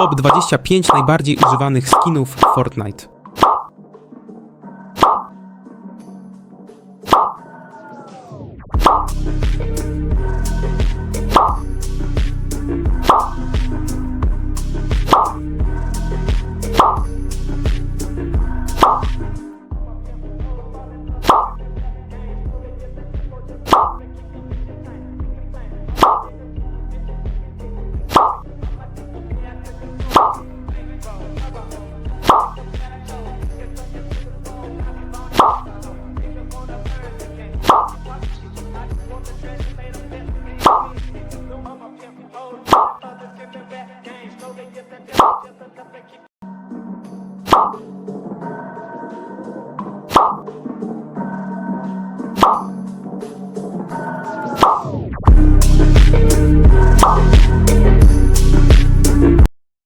top 25 najbardziej używanych skinów Fortnite.